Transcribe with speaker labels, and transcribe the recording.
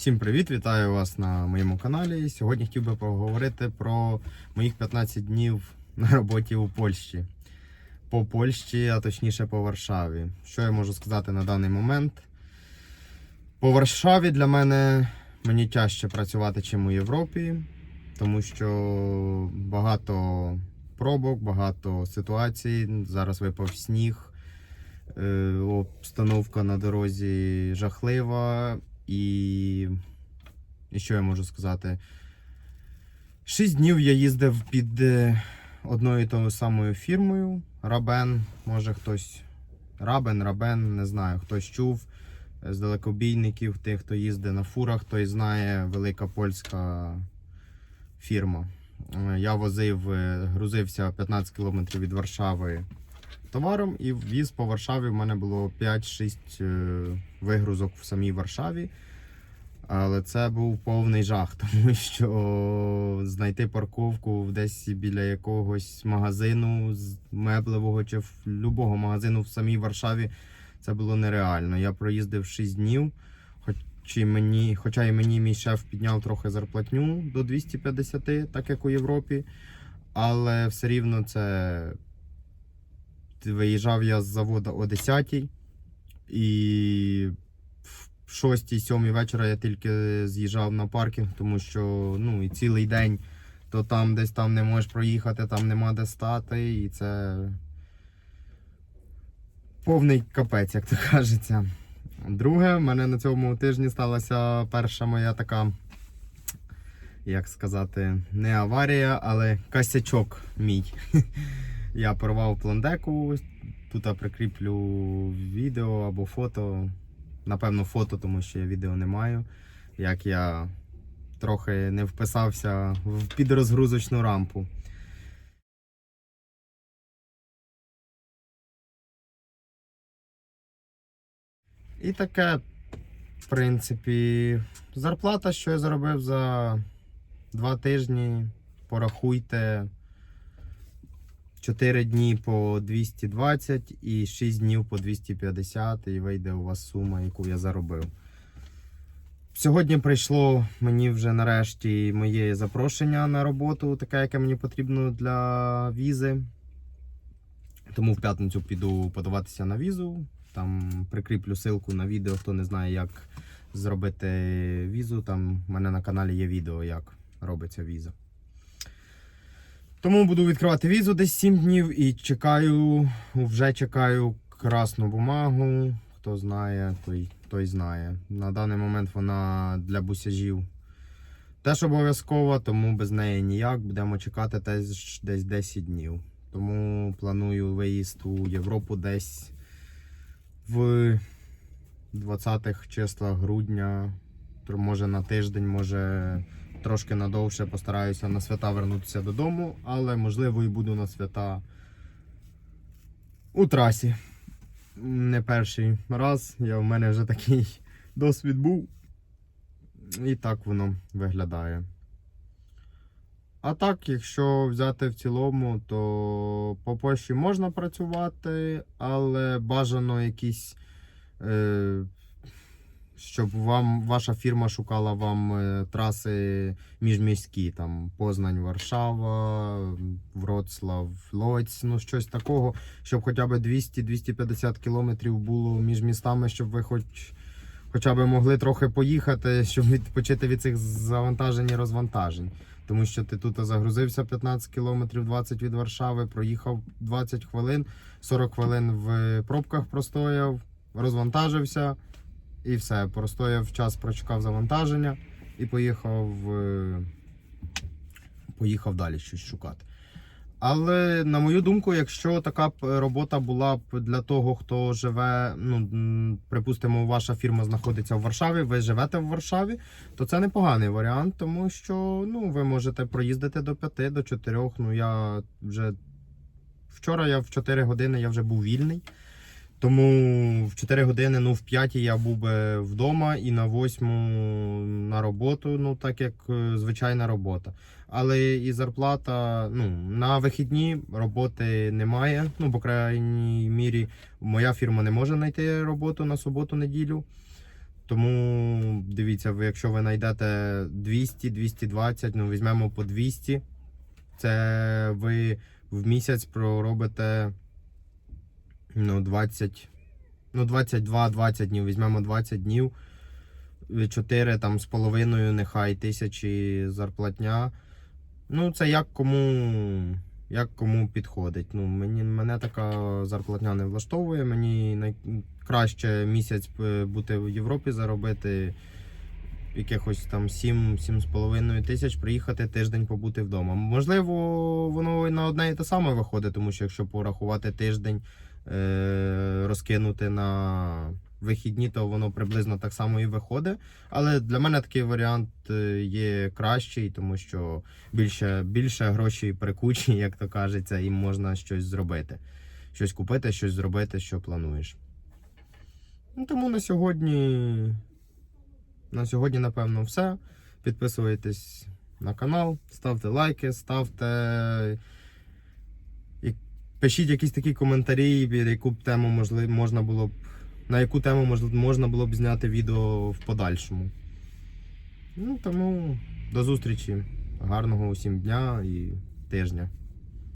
Speaker 1: Всім привіт! Вітаю вас на моєму каналі. Сьогодні хотів би поговорити про моїх 15 днів на роботі у Польщі. По Польщі, а точніше по Варшаві. Що я можу сказати на даний момент? По Варшаві для мене мені тяжче працювати, ніж у Європі, тому що багато пробок, багато ситуацій. Зараз випав сніг. Е, Обстановка на дорозі жахлива. І, і що я можу сказати? Шість днів я їздив під е, одною і тою самою фірмою. Рабен, може хтось. Рабен, Рабен, не знаю, хтось чув з далекобійників, тих, хто їздить на фурах, той знає велика польська фірма. Е, Я возив, е, грузився 15 кілометрів від Варшави товаром і віз по Варшаві. В мене було 5-6 е, вигрузок в самій Варшаві. Але це був повний жах, тому що знайти парковку десь біля якогось магазину з меблевого чи в любого магазину в самій Варшаві це було нереально. Я проїздив 6 днів, хоч і мені, хоча і мені мій шеф підняв трохи зарплатню до 250, так як у Європі. Але все рівно це виїжджав я з заводу о 10 і в 6-7 вечора я тільки з'їжджав на паркінг, тому що ну, і цілий день то там десь там не можеш проїхати, там нема де стати, і це повний капець, як то кажеться. Друге, в мене на цьому тижні сталася перша моя така, як сказати, не аварія, але косячок мій. Я порвав пландеку. Тут прикріплю відео або фото. Напевно, фото, тому що я відео не маю. Як я трохи не вписався в підрозгрузочну рампу. І таке, в принципі, зарплата, що я заробив за два тижні. Порахуйте. 4 дні по 220 і 6 днів по 250, і вийде у вас сума, яку я заробив. Сьогодні прийшло мені вже нарешті моє запрошення на роботу, таке, яке мені потрібно для візи. Тому в п'ятницю піду подаватися на візу. Там прикріплю ссылку на відео, хто не знає, як зробити візу. Там в мене на каналі є відео, як робиться віза. Тому буду відкривати візу десь 7 днів і чекаю, вже чекаю красну бумагу. Хто знає, той, той знає. На даний момент вона для бусяжів теж обов'язкова, тому без неї ніяк. Будемо чекати теж десь 10 днів. Тому планую виїзд у Європу десь в 20-х числах грудня, може на тиждень, може трошки надовше постараюся на свята вернутися додому, але можливо і буду на свята у трасі. Не перший раз. Я, в мене вже такий досвід був. І так воно виглядає. А так, якщо взяти в цілому, то по Польщі можна працювати, але бажано якісь. Е, щоб вам ваша фірма шукала вам е, траси міжміські, там Познань, Варшава, Вроцлав, Лоць, ну щось такого, щоб хоча б 200-250 кілометрів було між містами, щоб ви хоч, хоча б могли трохи поїхати, щоб відпочити від цих завантажень і розвантажень. Тому що ти тут загрузився 15 кілометрів 20 від Варшави, проїхав 20 хвилин, 40 хвилин в пробках простояв, розвантажився. І все, простояв час, прочекав завантаження і поїхав, е, поїхав далі щось шукати. Але, на мою думку, якщо така робота була б для того, хто живе, ну, припустимо, ваша фірма знаходиться в Варшаві, ви живете в Варшаві, то це непоганий варіант, тому що ну, ви можете проїздити до 5, до 4. Ну, я вже вчора я в 4 години я вже був вільний. Тому в 4 години, ну в 5 я був би вдома і на 8 на роботу, ну так як е, звичайна робота. Але і зарплата, ну на вихідні роботи немає. Ну, по крайній мірі, моя фірма не може знайти роботу на суботу-неділю. Тому дивіться, ви, якщо ви знайдете 200-220, ну візьмемо по 200, це ви в місяць проробите ну, 20, ну 22-20 днів, візьмемо 20 днів, 4 там з половиною, нехай тисячі зарплатня. Ну, це як кому, як кому підходить. Ну, мені, мене така зарплатня не влаштовує. Мені найкраще місяць е, бути в Європі, заробити якихось там 7-7,5 тисяч, приїхати тиждень побути вдома. Можливо, воно на одне і те саме виходить, тому що якщо порахувати тиждень, е- розкинути на вихідні, то воно приблизно так само і виходить. Але для мене такий варіант е, є кращий, тому що більше, більше грошей при кучі, як то кажеться, і можна щось зробити. Щось купити, щось зробити, що плануєш. Ну, тому на сьогодні. На сьогодні, напевно, все. Підписуйтесь на канал, ставте лайки, ставте. Пишіть якісь такі коментарі, яку б тему можливо, можна було б. На яку тему можна було б зняти відео в подальшому. Ну, тому до зустрічі. Гарного усім дня і тижня.